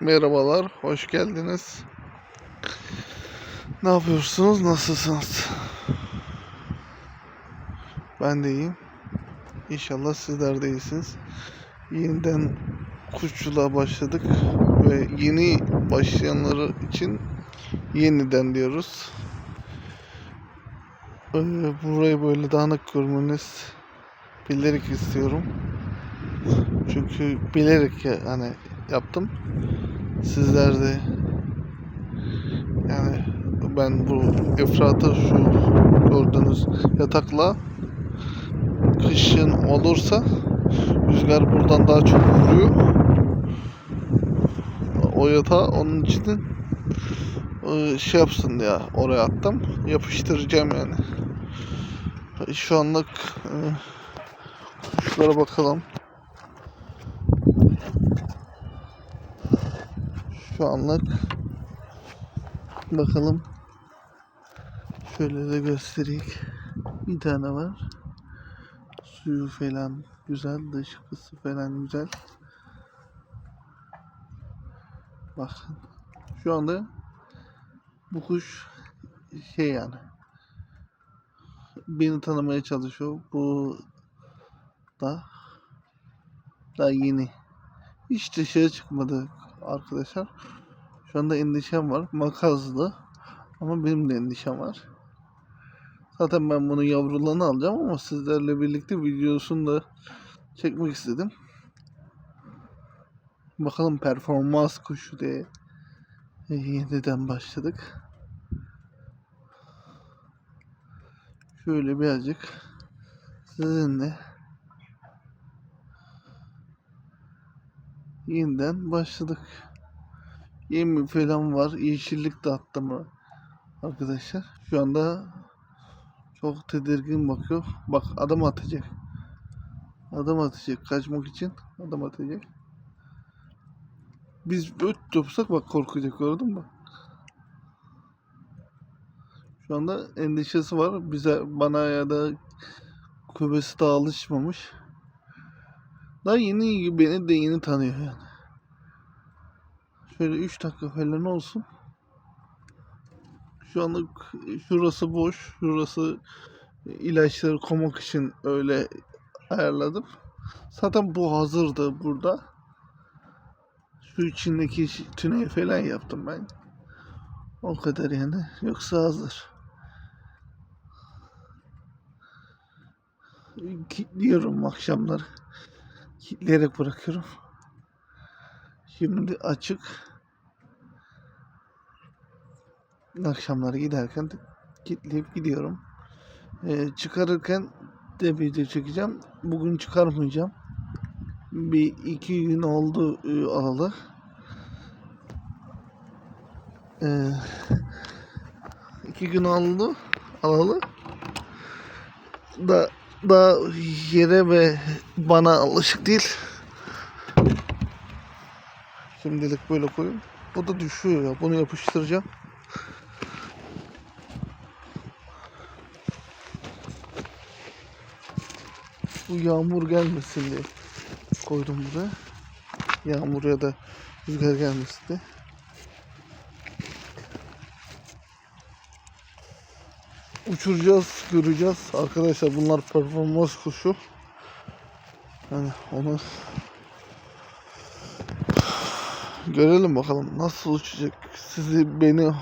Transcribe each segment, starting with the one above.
Merhabalar, hoş geldiniz. Ne yapıyorsunuz, nasılsınız? Ben de iyiyim. İnşallah sizler de iyisiniz. Yeniden kuşçuluğa başladık ve yeni başlayanları için yeniden diyoruz. Ee, Burayı böyle dağınık görmeniz bilerek istiyorum. Çünkü bilerek ya- hani yaptım. Sizler de yani ben bu Efrat'a şu gördüğünüz yatakla kışın olursa rüzgar buradan daha çok vuruyor. O yatağı onun için e, şey yapsın ya oraya attım. Yapıştıracağım yani. Şu anlık e, kuşlara bakalım. Şu anlık bakalım. Şöyle de göstereyim. Bir tane var. Suyu falan güzel, dışkısı falan güzel. Bakın. Şu anda bu kuş şey yani beni tanımaya çalışıyor. Bu da daha yeni. Hiç dışarı çıkmadı arkadaşlar. Şu anda endişem var. Makazlı. Ama benim de endişem var. Zaten ben bunu yavrularını alacağım ama sizlerle birlikte videosunu da çekmek istedim. Bakalım performans kuşu diye yeniden başladık. Şöyle birazcık sizinle yeniden başladık. Yemi falan var. Yeşillik de attım arkadaşlar. Şu anda çok tedirgin bakıyor. Bak adam atacak. Adam atacak. Kaçmak için adam atacak. Biz öt yapsak bak korkacak gördün mü? Şu anda endişesi var. Bize bana ya da kübesi daha alışmamış. Daha yeni beni de yeni tanıyor yani. Şöyle 3 dakika falan olsun. Şu anlık şurası boş. Şurası ilaçları koymak için öyle ayarladım. Zaten bu hazırdı burada. Şu içindeki şi- tüney falan yaptım ben. O kadar yani. Yoksa hazır. Kilitliyorum akşamları. Kilitleyerek bırakıyorum. Şimdi açık. Akşamları giderken de kilitleyip gidiyorum. Ee, çıkarırken de video çekeceğim. Bugün çıkarmayacağım. Bir iki gün oldu e, alalı. Ee, iki gün oldu alalı. Da daha yere ve bana alışık değil. Şimdilik böyle koyayım. O da düşüyor ya. Bunu yapıştıracağım. Bu yağmur gelmesin diye koydum buraya. Yağmur ya da rüzgar gelmesin diye. Uçuracağız, göreceğiz. Arkadaşlar bunlar performans kuşu. Yani onu görelim bakalım nasıl uçacak. Sizi beni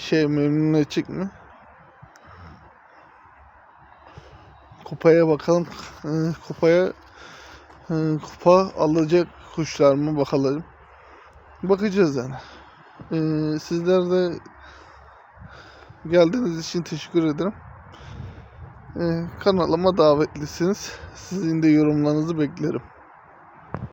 şey memnun edecek mi? Kupaya bakalım. Ee, kupaya e, kupa alacak kuşlar mı bakalım. Bakacağız yani. Ee, sizler de geldiğiniz için teşekkür ederim. Ee, kanalıma davetlisiniz. Sizin de yorumlarınızı beklerim.